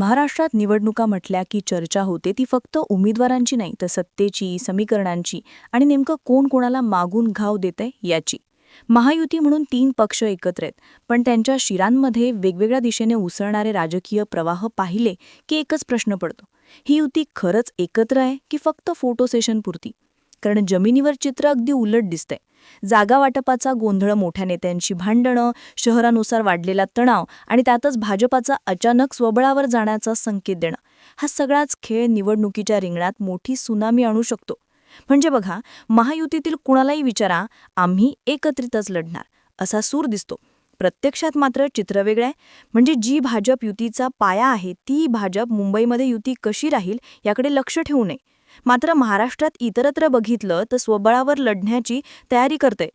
महाराष्ट्रात निवडणुका म्हटल्या की चर्चा होते ती फक्त उमेदवारांची नाही तर सत्तेची समीकरणांची. आणि नेमकं कोण कोणाला मागून घाव देतंय याची. महायुती म्हणून तीन पक्ष एकत्र आहेत. पण त्यांच्या शिरांमध्ये वेगवेगळ्या दिशेने उसळणारे राजकीय प्रवाह पाहिले की एकच प्रश्न पडतो. ही युती खरंच एकत्र आहे की फक्त फोटो सेशन पुरती कारण जमिनीवर चित्र अगदी उलट दिसतंय. जागावाटपाचा गोंधळ मोठ्या नेत्यांची भांडणं शहरानुसार वाढलेला तणाव आणि त्यातच भाजपाचा अचानक स्वबळावर जाण्याचा संकेत देणं. हा सगळाच खेळ निवडणुकीच्या रिंगणात मोठी सुनामी आणू शकतो. म्हणजे बघा महायुतीतील कुणालाही विचारा आम्ही एकत्रितच लढणार असा सूर दिसतो. प्रत्यक्षात मात्र चित्र वेगळं आहे. म्हणजे जी भाजप युतीचा पाया आहे ती भाजप मुंबईमध्ये युती कशी राहील याकडे लक्ष ठेवू नये. मात्र महाराष्ट्रात इतरत्र बघितलं तर स्वबळावर लढण्याची तयारी करते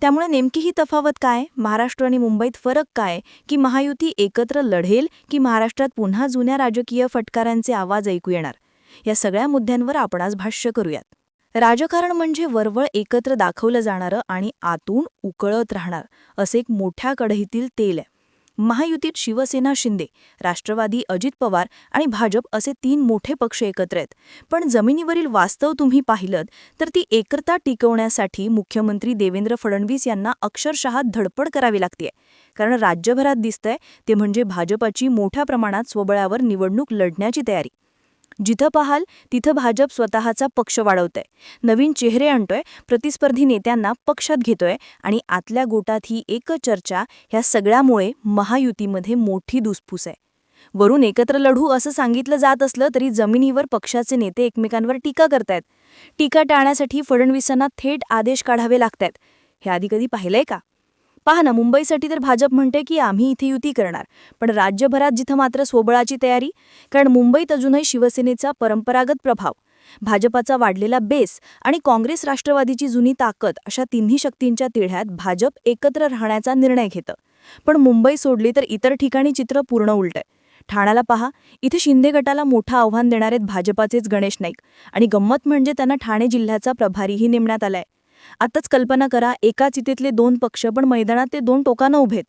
त्यामुळे नेमकी ही तफावत काय? महाराष्ट्र आणि मुंबईत फरक काय? की महायुती एकत्र लढेल की महाराष्ट्रात पुन्हा जुन्या राजकीय फटकारांचे आवाज ऐकू येणार? या सगळ्या मुद्द्यांवर आपण आज भाष्य करूयात. राजकारण म्हणजे वरवळ एकत्र दाखवलं जाणारं आणि आतून उकळत राहणार असे एक मोठ्या कढईतील तेल आहे. महायुतीत शिवसेना शिंदे राष्ट्रवादी अजित पवार आणि भाजप असे तीन मोठे पक्ष एकत्र आहेत. पण जमिनीवरील वास्तव तुम्ही पाहिलं तर ती एकता टिकवण्यासाठी मुख्यमंत्री देवेंद्र फडणवीस यांना अक्षरशः धडपड करावी लागते कारण राज्यभरात दिसतंय ते म्हणजे भाजपाची मोठ्या प्रमाणात स्वबळावर निवडणूक लढण्याची तयारी. जिथं पाहाल तिथं भाजप स्वतःचा पक्ष वाढवतंय. नवीन चेहरे आणतोय प्रतिस्पर्धी नेत्यांना पक्षात घेतोय आणि आतल्या गोटात ही एक चर्चा ह्या सगळ्यामुळे महायुतीमध्ये मोठी दुसफूस आहे. वरून एकत्र लढू असं सांगितलं जात असलं तरी जमिनीवर पक्षाचे नेते एकमेकांवर टीका करतायत. टीका टाळण्यासाठी फडणवीसांना थेट आदेश काढावे लागतायत. हे आधी कधी पाहिलंय का? पहा ना मुंबईसाठी तर भाजप म्हणते की आम्ही इथे युती करणार. पण राज्यभरात जिथं मात्र सोबळाची तयारी कारण मुंबईत अजूनही शिवसेनेचा परंपरागत प्रभाव भाजपाचा वाढलेला बेस आणि काँग्रेस राष्ट्रवादीची जुनी ताकद अशा तिन्ही शक्तींच्या तिढ्यात भाजप एकत्र राहण्याचा निर्णय घेतं. पण मुंबई सोडली तर इतर ठिकाणी चित्र पूर्ण उलटंय. ठाण्याला पहा इथे शिंदे गटाला मोठं आव्हान देणारेत भाजपाचेच गणेश नाईक. आणि गंमत म्हणजे त्यांना ठाणे जिल्ह्याचा प्रभारीही नेमण्यात आलाय. आताच कल्पना करा एका चितेतले दोन पक्ष पण मैदानात ते दोन टोकानं उभेत.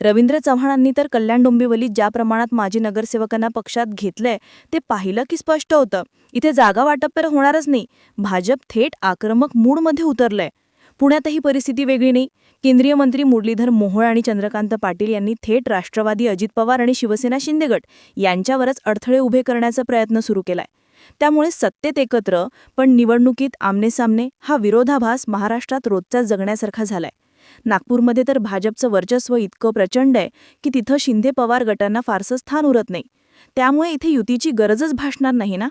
रवींद्र चव्हाणांनी तर कल्याण डोंबिवलीत ज्या प्रमाणात माजी नगरसेवकांना पक्षात घेतलंय ते पाहिलं की स्पष्ट होतं. इथे जागा वाटप तर होणारच नाही. भाजप थेट आक्रमक मूडमध्ये उतरलंय. पुण्यातही परिस्थिती वेगळी नाही. केंद्रीय मंत्री मुरलीधर मोहोळ आणि चंद्रकांत पाटील यांनी थेट राष्ट्रवादी अजित पवार आणि शिवसेना शिंदेगट यांच्यावरच अडथळे उभे करण्याचा प्रयत्न सुरू केलाय. त्यामुळे सत्तेत एकत्र पण निवडणुकीत आमनेसामने हा विरोधाभास महाराष्ट्रात रोजचा जगण्यासारखा झालाय. नागपूरमध्ये तर भाजपचं वर्चस्व इतकं प्रचंड आहे की तिथं शिंदे पवार गटांना फारसं स्थान उरत नाही. त्यामुळे इथे युतीची गरजच भासणार नाही ना?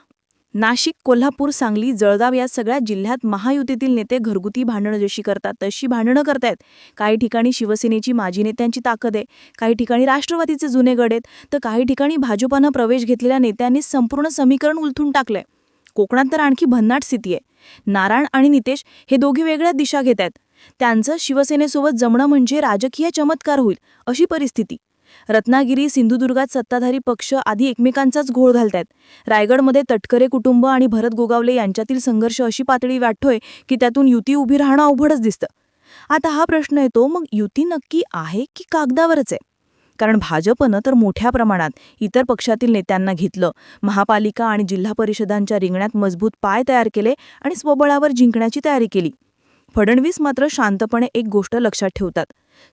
नाशिक कोल्हापूर सांगली जळगाव या सगळ्या जिल्ह्यात महायुतीतील नेते घरगुती भांडणं जशी करतात तशी भांडणं करतायत. काही ठिकाणी शिवसेनेची माजी नेत्यांची ताकद आहे काही ठिकाणी राष्ट्रवादीचे जुने गड आहेत तर काही ठिकाणी भाजपानं प्रवेश घेतलेल्या नेत्यांनी संपूर्ण समीकरण उलथून टाकलंय. कोकणात तर आणखी भन्नाट स्थिती आहे. नारायण आणि नितेश हे दोघे वेगळ्या दिशा घेत आहेत त्यांचं शिवसेनेसोबत जमणं म्हणजे राजकीय चमत्कार होईल अशी परिस्थिती. रत्नागिरी सिंधुदुर्गात सत्ताधारी पक्ष आधी एकमेकांचाच घोळ घालतायत. रायगडमध्ये तटकरे कुटुंब आणि भरत गोगावले यांच्यातील संघर्ष अशी पातळी वाटतोय की त्यातून युती उभी राहणं अवघडच दिसतं. आता हा प्रश्न येतो मग युती नक्की आहे की कागदावरच आहे? कारण भाजपनं तर मोठ्या प्रमाणात इतर पक्षातील नेत्यांना घेतलं महापालिका आणि जिल्हा परिषदांच्या रिंगणात मजबूत पाय तयार केले आणि स्वबळावर जिंकण्याची तयारी केली. फडणवीस मात्र शांतपणे एक गोष्ट लक्षात ठेवतात.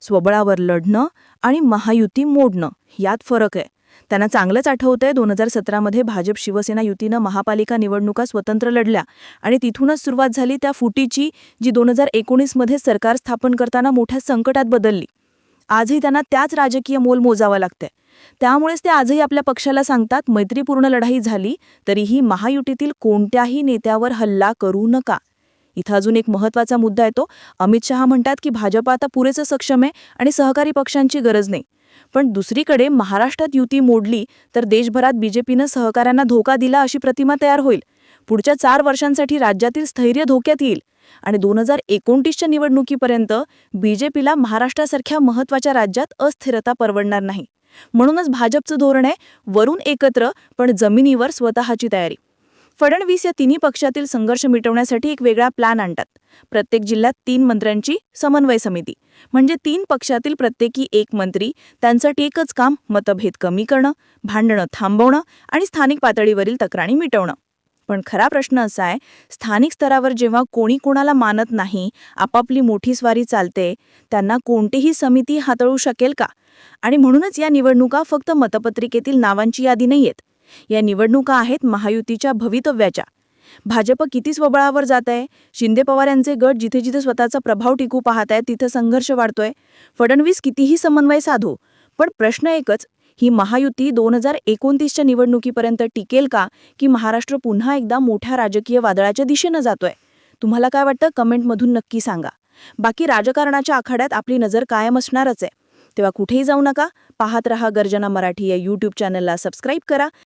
स्वबळावर लढणं आणि महायुती मोडणं यात फरक आहे. त्यांना चांगलंच आठवतंय दोन हजार सतरामध्ये भाजप शिवसेना युतीनं महापालिका निवडणुका स्वतंत्र लढल्या आणि तिथूनच सुरुवात झाली त्या फुटीची जी दोन हजार एकोणीसमध्ये सरकार स्थापन करताना मोठ्या संकटात बदलली. आजही त्यांना त्याच राजकीय मोल मोजावं लागतंय. त्यामुळेच ते आजही आपल्या पक्षाला सांगतात मैत्रीपूर्ण लढाई झाली तरीही महायुतीतील कोणत्याही नेत्यावर हल्ला करू नका. इथं अजून एक महत्त्वाचा मुद्दा येतो. अमित शहा म्हणतात की भाजप आता पुरेसं सक्षम आहे आणि सहकारी पक्षांची गरज नाही. पण दुसरीकडे महाराष्ट्रात युती मोडली तर देशभरात बीजेपीनं सहकाऱ्यांना धोका दिला अशी प्रतिमा तयार होईल. पुढच्या चार वर्षांसाठी राज्यातील स्थैर्य धोक्यात येईल. आणि दोन हजार एकोणतीसच्या निवडणुकीपर्यंत बीजेपीला महाराष्ट्रासारख्या महत्त्वाच्या राज्यात अस्थिरता परवडणार नाही. म्हणूनच भाजपचं धोरण आहे वरून एकत्र पण जमिनीवर स्वतःची तयारी. फडणवीस या तिन्ही पक्षातील संघर्ष मिटवण्यासाठी एक वेगळा प्लॅन आणतात. प्रत्येक जिल्ह्यात तीन मंत्र्यांची समन्वय समिती. म्हणजे तीन पक्षातील प्रत्येकी एक मंत्री त्यांसाठी एकच काम मतभेद कमी करणं भांडणं थांबवणं आणि स्थानिक पातळीवरील तक्रारी मिटवणं. पण खरा प्रश्न असा आहे स्थानिक स्तरावर जेव्हा कोणी कोणाला मानत नाही आपापली मोठी स्वारी चालते त्यांना कोणतीही समिती हाताळू शकेल का? आणि म्हणूनच या निवडणुका फक्त मतपत्रिकेतील नावांची यादी नाहीयेत. या निवडणुका आहेत महायुतीच्या भवितव्याच्या. भाजप किती स्वबळावर जात आहे शिंदे पवार यांचे गट जिथे जिथे स्वतःचा प्रभाव टिकू पाहत आहेत तिथे संघर्ष वाढतोय. फडणवीस कितीही समन्वय साधो पण प्रश्न एकच ही महायुती दोन हजार एकोणतीसच्या निवडणुकीपर्यंत टिकेल का? की महाराष्ट्र पुन्हा एकदा मोठ्या राजकीय वादळाच्या दिशेनं जातोय? तुम्हाला काय वाटतं? कमेंटमधून नक्की सांगा. बाकी राजकारणाच्या आखाड्यात आपली नजर कायम असणारच आहे. तेव्हा कुठेही जाऊ नका. पाहत रहा गर्जना मराठी या यूट्यूब चॅनलला सबस्क्राईब करा.